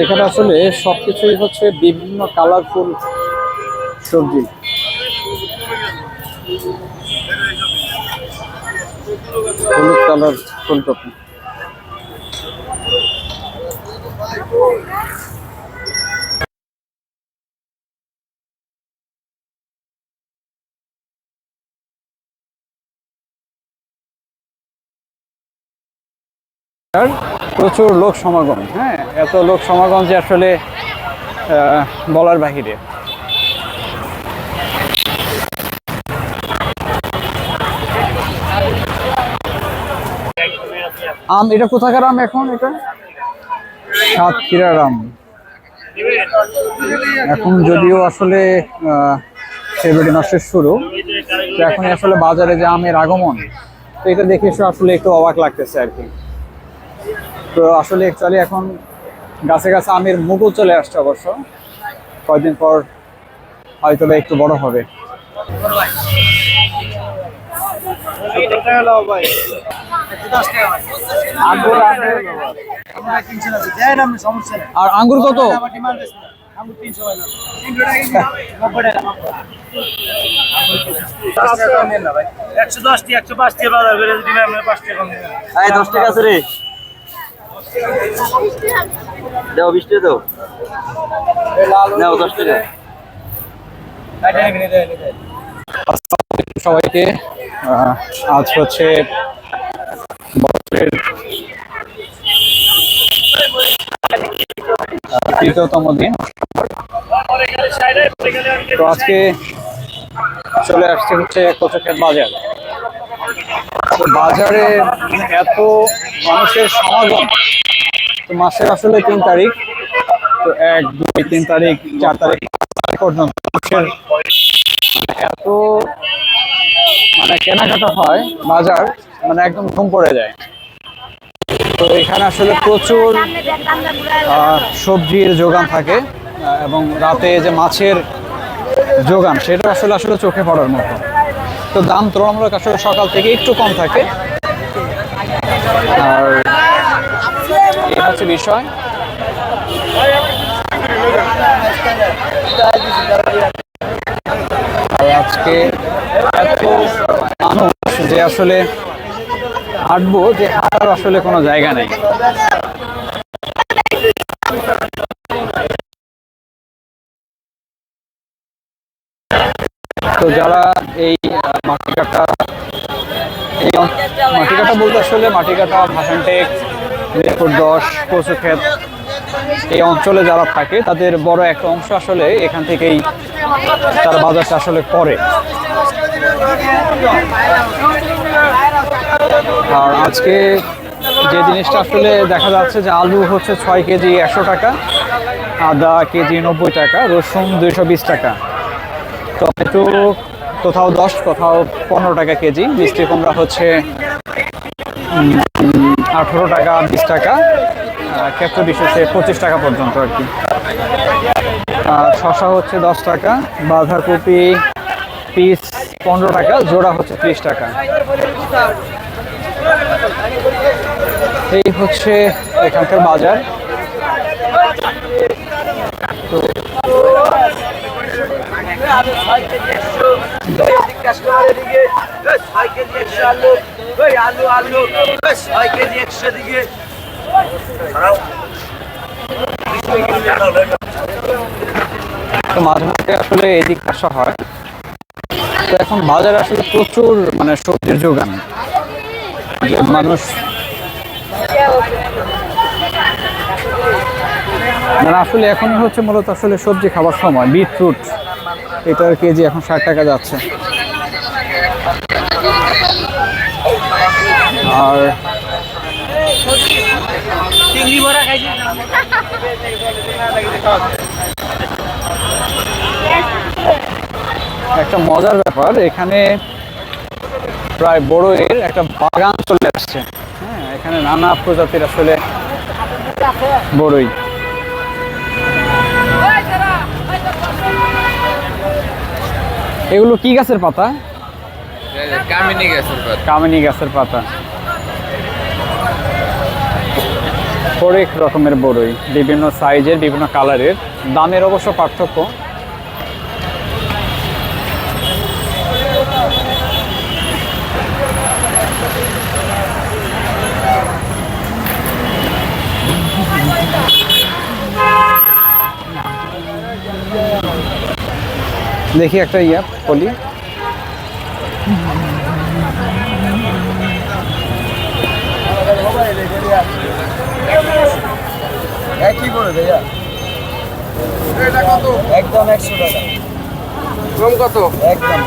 এখানে আসলে সবকিছুই হচ্ছে বিভিন্ন কালারফুল সবজি। হলুদ কালার ফুলকপি। প্রচুর লোক সমাগম হ্যাঁ? এত লোক সমাগম যে আসলে বলার বাহিরে। আম, এটা কোথাকার আম এখন এটা? সাতক্ষীরার আম। এখন যদিও আসলে ফেব্রুয়ারি মাসের শুরু, তো এখন আসলে বাজারে যে আমের আগমন, তো এটা দেখে আসলে একটু অবাক লাগতেছে আর কি। তো আসলে অ্যাকচুয়ালি এখন গাছে গাছে আমের মুকুল চলে আসছে অবশ্য। কয়েকদিন পর হয়তো একটু বড় হবে। আঙ্গুর আর আঙ্গুর কত? একশো দশটি একশো পাঁচটি বাজার করে দশ টাকা আছে রে। দাও বিশ টাকা দাও। নাও দশ টাকা। সবাইকে। আহ, আজ হচ্ছে বছরের তৃতীয়তম দিন। তো আজকে চলে আসছে হচ্ছে কচুক্ষেত বাজার। বাজারে এত মানুষের সমাগম, তো মাসের আসলে তিন তারিখ, তো এক, দুই, তিন তারিখ, চার তারিখ পর্যন্ত এত মানে কেনাকাটা হয় বাজার মানে একদম ঘুম পড়ে যায়। তো এখানে আসলে প্রচুর সবজির যোগান থাকে এবং রাতে যে মাছের যোগান, সেটা আসলে আসলে চোখে পড়ার মতো। তো দাম তুলনামূলক আসলে সকাল থেকে একটু কম থাকে। আর এই হচ্ছে বিষয়। আর আজকে মানুষ যে আসলে হাঁটবো যে হাঁটার আসলে কোনো জায়গা নেই। তো যারা এই মাটি কাটা, এই মাটি কাটা বলতে আসলে মাটি কাটা ভাসানটেক মিরপুর দশ কচুক্ষেত এই অঞ্চলে যারা থাকে, তাদের বড় একটা অংশ আসলে এখান থেকেই তারা বাজারটা আসলে করে। আর আজকে যে জিনিসটা আসলে দেখা যাচ্ছে যে আলু হচ্ছে ছয় কেজি একশো টাকা, আদা কেজি নব্বই টাকা, রসুন দুইশো বিশ টাকা। টমেটো কোথাও দশ, কোথাও পনেরো টাকা কেজি, মিষ্টি কুমড়া হচ্ছে আঠেরো টাকা, বিশ টাকা ক্ষেত্র বিশেষে পঁচিশ টাকা পর্যন্ত আর কি। শশা হচ্ছে দশ টাকা, বাঁধাকপি পিস পনেরো টাকা, জোড়া হচ্ছে ত্রিশ টাকা। এই হচ্ছে এখানকার বাজার। দিকে তো মাঝে মধ্যে আসলে এদিক আসা হয়। তো এখন বাজারে আসলে প্রচুর মানে সবজির যোগান। মানুষ মানে আসলে এখনই হচ্ছে মূলত আসলে সবজি খাবার সময়, বিটরুট। এটার কেজি এখন ষাট টাকা যাচ্ছে। আর বড়া একটা মজার ব্যাপার এখানে প্রায় বড়ের একটা বাগান চলে আসছে। হ্যাঁ এখানে নানা প্রজাতির আসলে বড়ই। এগুলো কি গাছের পাতা? কামিনী গেছের পর কামিনী গাছের পাতা। হরেক রকমের বড়ই বিভিন্ন সাইজের বিভিন্ন কালারের দামের অবশ্য পার্থক্য। দেখি একটা ইয়া পলি। একই করে ভাইয়া? এটা কত? একদম একশো টাকা। কম কত? একদম।